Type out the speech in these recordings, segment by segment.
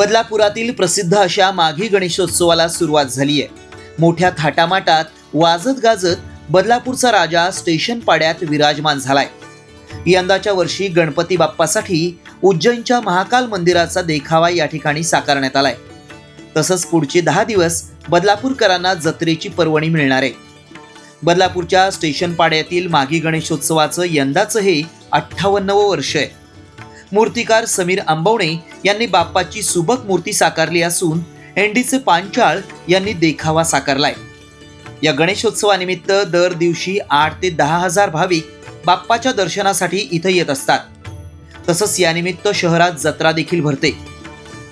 बदलापुरातील प्रसिद्ध अशा माघी गणेशोत्सवाला सुरुवात झाली आहे मोठ्या थाटामाटात वाजत गाजत बदलापूरचा राजा स्टेशन पाड्यात विराजमान झालाय. यंदाच्या वर्षी गणपती बाप्पासाठी उज्जैनच्या महाकाल मंदिराचा देखावा या ठिकाणी साकारण्यात आलाय. तसंच पुढचे दहा दिवस बदलापूरकरांना जत्रेची पर्वणी मिळणार आहे. बदलापूरच्या स्टेशन पाड्यातील माघी गणेशोत्सवाचं यंदाचं हे अठ्ठावन्नवं वर्ष आहे. मूर्तिकार समीर आंबवणे यांनी बाप्पाची सुबक मूर्ती साकारली असून एनडीचे पांचाळ यांनी देखावा साकारलाय. या गणेशोत्सवानिमित्त दर दिवशी आठ ते दहा हजार भाविक बाप्पाच्या दर्शनासाठी इथं येत असतात. तसंच यानिमित्त शहरात जत्रा देखील भरते.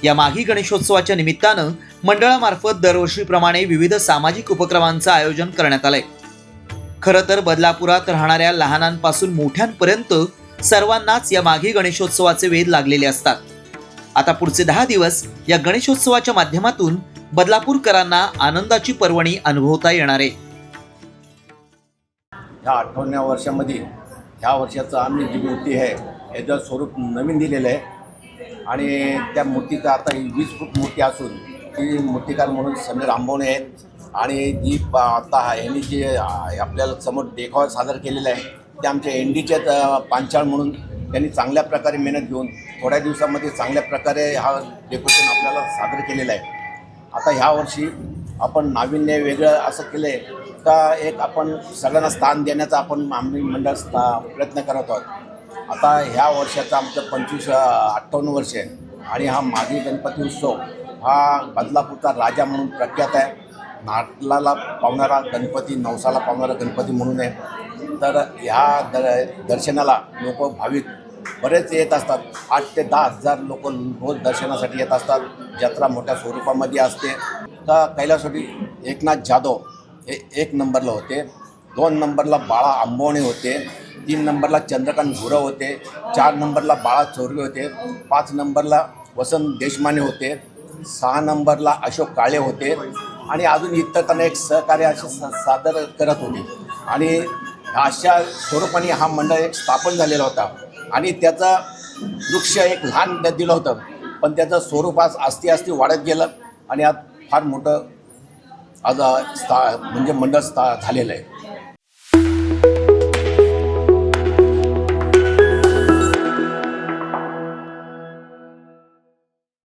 या माघी गणेशोत्सवाच्या निमित्तानं मंडळामार्फत दरवर्षीप्रमाणे विविध सामाजिक उपक्रमांचं आयोजन करण्यात आलंय. खरं तर बदलापुरात राहणाऱ्या लहानांपासून मोठ्यांपर्यंत सर्वांनाच या माघी गणेशोत्सवाचे वेध लागलेले असतात. आता पुढचे दहा दिवस या गणेशोत्सवाच्या माध्यमातून बदलापूरकरांना आनंदाची पर्वणी अनुभवता येणार आहे. ह्या अठ्ठावन्नव्या वर्षामध्ये ह्या वर्षाचं आम्ही जी मूर्ती आहे याचं स्वरूप नवीन दिलेलं आहे. आणि त्या मूर्तीचं आता ही वीस फूट मूर्ती असून ती मूर्तिकार म्हणून समीर आंबवणे आहेत. आणि जी आता ह्यांनी जे आपल्याला समोर देखावा सादर केलेला आहे ते आमच्या एन डीचे पांचाळ म्हणून त्यांनी चांगल्या प्रकारे मेहनत घेऊन थोड्या दिवसामध्ये चांगल्या प्रकारे हा डेकोरेशन आपल्याला सादर केलेला आहे. आता ह्या वर्षी आपण नाविन्य वेगळं असं केलं आहे का एक आपण सगळ्यांना स्थान देण्याचा आपण आम्ही मंडळ स्था प्रयत्न करत आहोत. आता ह्या वर्षाचं आमचं पंचवीस अठ्ठावन्न वर्ष आहे आणि हा माघी गणपती उत्सव हा बदलापूरचा राजा म्हणून प्रख्यात आहे. नाटलाला पावणारा गणपती नवसाला पावणारा गणपती म्हणून आहे. तर ह्या द दर्शनाला लोक भाविक बरेच येत असतात. आठ ते दहा हजार लोक रोज दर्शनासाठी येत असतात. जत्रा मोठ्या स्वरूपामध्ये असते. तर कैलासोटी एकनाथ जाधव हे एक नंबरला होते. दोन नंबरला बाळा आंबवणे होते. तीन नंबरला चंद्रकांत भुरं होते. चार नंबरला बाळा चोरगे होते. पाच नंबरला वसंत देशमाने होते. सहा नंबरला अशोक काळे होते. आणि अजून इतर त्यांना एक सहकार्य असे सादर करत होते. आणि अशा स्वरूपाने हा मंडळ एक स्थापन झालेला होता. आणि त्याचा वृक्ष एक लहान दिलं होतं. पण त्याचं स्वरूप आज आस्ती आस्ती वाढत गेलं आणि आज फार मोठं आज स्था म्हणजे मंडळ स्था झालेलं आहे.